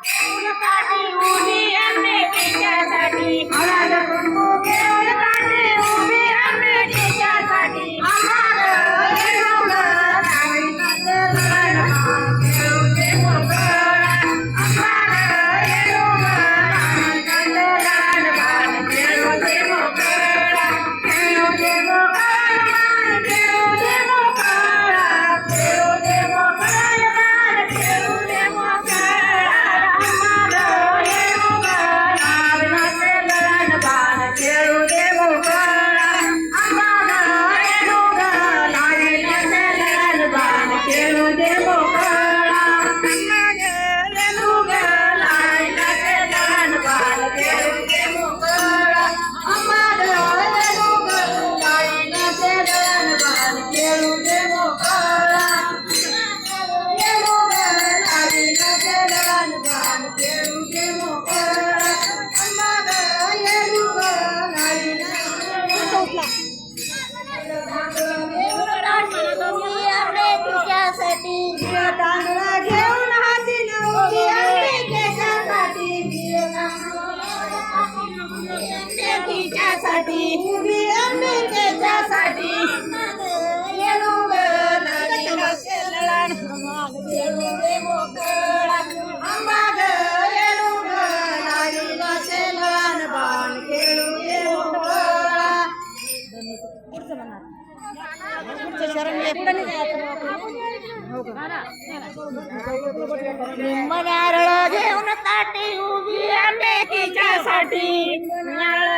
तुला साठी उडी आणते त्याच्यासाठी त्यासाठी उभी त्यासाठी नारळ घेऊन ताटी उभी आंबेकीच्या साठी नारळ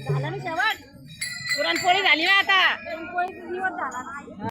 झाला ना शेवट? पुरणपोळी झाली ना आता. पुरणपोळी झाला